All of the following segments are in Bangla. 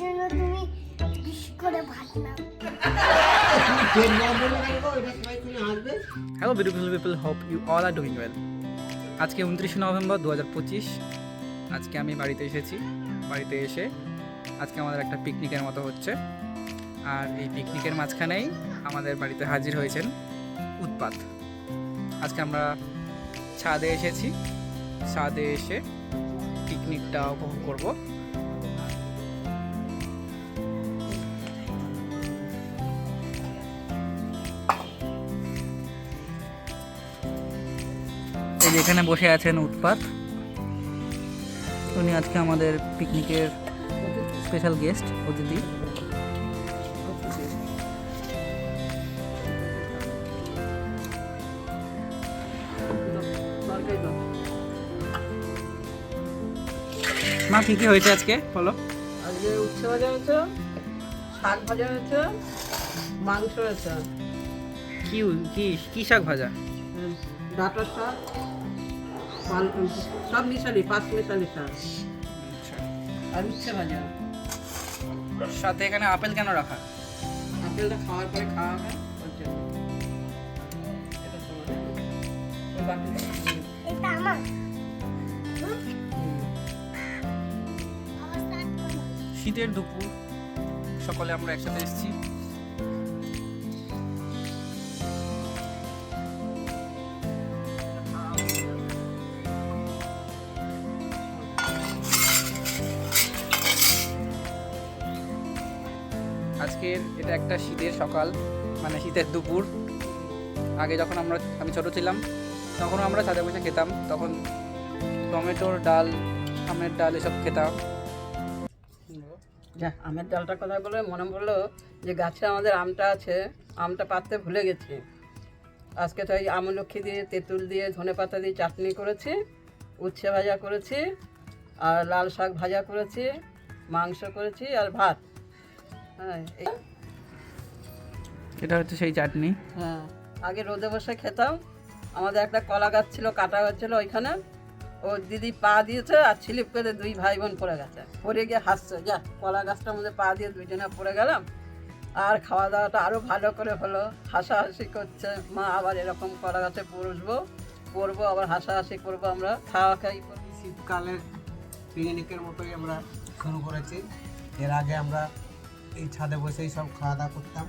জন্য তুমি বেশি করে ভাত নাও। Hello beautiful people hope you all are doing well আজকে উনত্রিশে নভেম্বর দু হাজার পঁচিশ। আজকে আমি বাড়িতে এসেছি। বাড়িতে এসে আজকে আমাদের একটা পিকনিকের মতো হচ্ছে। আর এই পিকনিকের মাঝখানেই আমাদের বাড়িতে হাজির হয়েছেন উৎপাত। আজকে আমরা ছাদে এসেছি। ছাদে এসে পিকনিকটা উপভোগ করব। এই যে এখানে বসে আছেন উৎপাত। উনি আজকে আমাদের পিকনিকের স্পেশাল গেস্ট অতিথি। মা কি কি হয়েছে আজকে? বলো। আজকে উচ্ছে ভাজা হয়েছে শাক ভাজা হয়েছে মাংস হয়েছে। কি কি কি শাক ভাজা? ডাঁটার শাক। পাল- সব মিশালি পাঁচ মিশালি শাক। আর উচ্ছে ভাজা? সাথে এখানে আপেল কেন রাখা? আপেলটা খাওয়ার পরে খাওয়া ওর জন্য। এটা আমার। করো। শীতের দুপুর সকলে আমরা একসাথে এসেছি। আজকের এটা একটা শীতের সকাল মানে শীতের দুপুর। আগে যখন আমরা, আমি ছোট ছিলাম তখন আমরা ছাদে বসে খেতাম, তখন টমেটোর ডাল, আমের ডাল এসব খেতাম। আমের ডালটা কথা বলে মনে পড়ল যে গাছে আমাদের আমটা আছে, আমটা পাততে ভুলে গেছি। আজকে তো এই আমলক্ষী দিয়ে, তেঁতুল দিয়ে, ধনে পাতা দিয়ে চাটনি করেছি, উচ্ছে ভাজা করেছি, আর লাল শাক ভাজা করেছি, মাংস করেছি, আর ভাত। হ্যাঁ এই এটা হচ্ছে সেই চাটনি। হ্যাঁ আগে রোদে বসে খেতাম। আমাদের একটা কলা গাছ ছিল কাটা হচ্ছিল ওইখানে। ও দিদি পা দিয়েছে আর স্লিপ করে দুই ভাই বোন পড়ে গেছে। পড়ে গিয়ে হাসছে যা কলা গাছটার মধ্যে পা দিয়ে দুইজনে পড়ে গেলাম। আর খাওয়া দাওয়াটা আরও ভালো করে হলো। হাসাহাসি করছে মা আবার এরকম কলা গাছে পড়ব পড়ব আবার হাসাহাসি করব আমরা। খাওয়া খাই শীতকালের পিকনিকের মতোই আমরা শুরু করেছি। এর আগে আমরা এই ছাদে বসেই সব খাওয়া দাওয়া করতাম।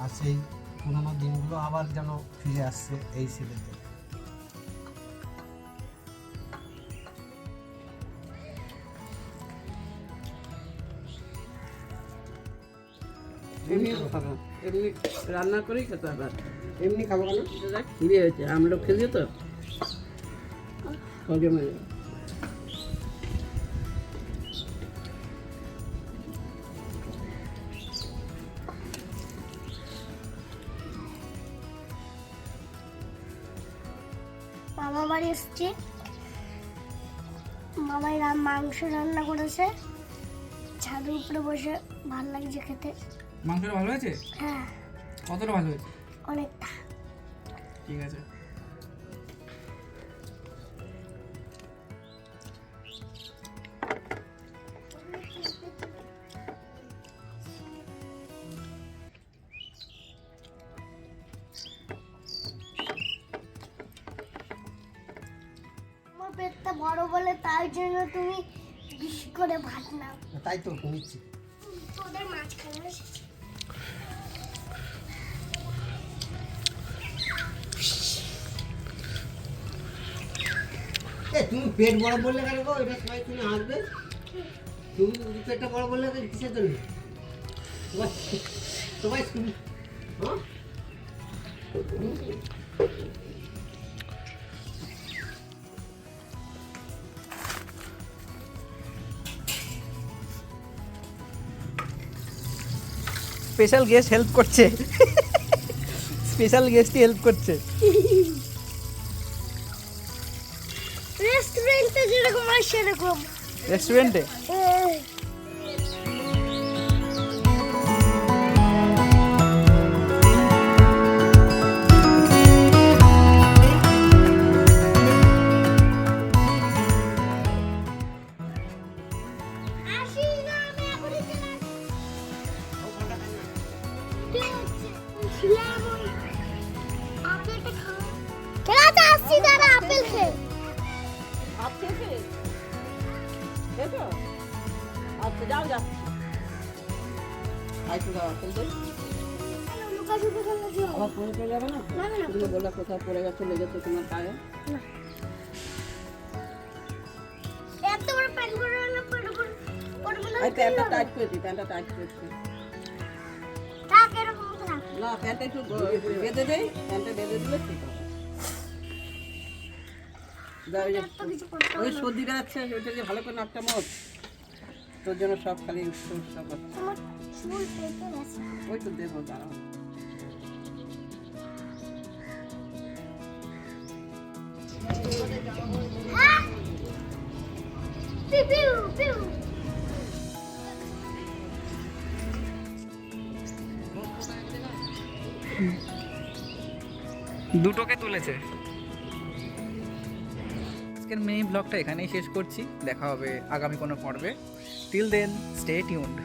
আর সেই পুরোনো দিনগুলো আবার যেন ফিরে আসছে এই শীতেতে এমনি রান্না করেই খেতে হবে। এমনি খাব কেন? খিদে হয়েছে আমরা খেলি তো? হজম হয়ে যাবে। মামা বাড়ি এসছি। মামাই রাম মাংস রান্না করেছে। ছাদের উপরে বসে ভালো লাগছে খেতে। মাংসটা ভালো হয়েছে? হ্যাঁ। কতটা ভালো হয়েছে? অনেকটা। ঠিক আছে। পেটটা বড় বলে তাই জন্য তুমি বেশি করে ভাত নাও। তাই তো কমিছি তোদের মাঝখানে। এ তুমি পেট বড় বললে কেন গো? এটা সবাই তুমি হাসবে। তুমি পেটটা বড় বললে তো কিসের জন্য? সবাই শুনে হ্যাঁ? স্পেশাল গেস্ট হেল্প করছে। স্পেশাল গেস্টই হেল্প করছে। রেস্টুরেন্টে যেরকম হয় সেরকম। রেস্টুরেন্টে আচ্ছা যাও যাও পড়ে গেছে লেগেছে তোমার পায়ে এত বড় প্যান্ট পরে না প্যান্টটা টাইট করেছি প্যান্টটা টাইট থাক না প্যান্টটা একটু বেঁধে দেই প্যান্টটা বেঁধে দিলে ঠিক হবে। ওই সর্দি বেড়াচ্ছে ওইটা যে ভালো করে নাকটা মোট তোর জন্য সব খালি উৎসব করছে। ওই তো দেবো দাঁড়াও। হ্যাঁ? দুটোকে তুলেছে। আজকের মিনি ব্লগটা এখানেই শেষ করছি। দেখা হবে আগামী কোনো পর্বে। Till then stay tuned